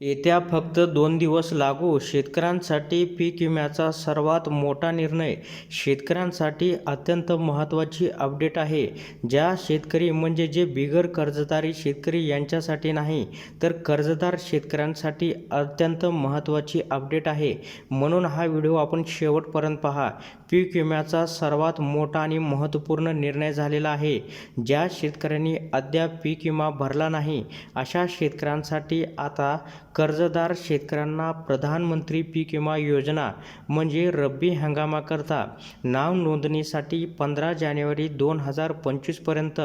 येत्या फक्त दोन दिवस लागू शेतकऱ्यांसाठी पीक विम्याचा सर्वात मोठा निर्णय शेतकऱ्यांसाठी अत्यंत महत्त्वाची अपडेट आहे. ज्या शेतकरी म्हणजे जे बिगर कर्जदारी शेतकरी यांच्यासाठी नाही तर कर्जदार शेतकऱ्यांसाठी अत्यंत महत्त्वाची अपडेट आहे. म्हणून हा व्हिडिओ आपण शेवटपर्यंत पहा. पीक विम्याचा सर्वात मोठा आणि महत्त्वपूर्ण निर्णय झालेला आहे. ज्या शेतकऱ्यांनी अद्याप पीक विमा भरला नाही अशा शेतकऱ्यांसाठी आता कर्जदार शेतकऱ्यांना प्रधानमंत्री पीक विमा योजना म्हणजे रब्बी हंगामाकरता नाव नोंदणीसाठी पंधरा जानेवारी दोन हजार पंचवीसपर्यंत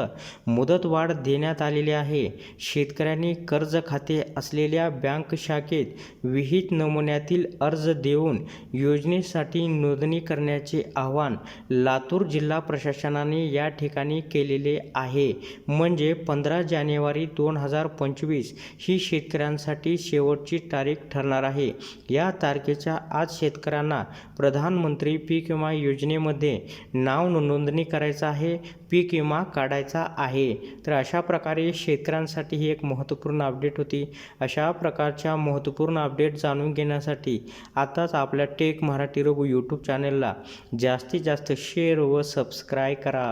मुदतवाढ देण्यात आलेली आहे. शेतकऱ्यांनी कर्ज खाते असलेल्या बँक शाखेत विहित नमुन्यातील अर्ज देऊन योजनेसाठी नोंदणी करण्याचे आवाहन लातूर जिल्हा प्रशासनाने या ठिकाणी केलेले आहे. म्हणजे पंधरा जानेवारी दोन हजार पंचवीस ही शेतकऱ्यांसाठी शेवटची तारीख ठरणार आहे. या तारखेच्या आज शेतकऱ्यांना प्रधानमंत्री पीक विमा योजनेमध्ये नाव नोंदणी करायचं आहे पीक विमा काढायचा आहे. तर अशा प्रकारे शेतकऱ्यांसाठी ही एक महत्त्वपूर्ण अपडेट होती. अशा प्रकारच्या महत्त्वपूर्ण अपडेट जाणून घेण्यासाठी आताच आपल्या टेक मराठी रोग यूट्यूब चॅनलला जास्तीत जास्त शेअर व सबस्क्राईब करा.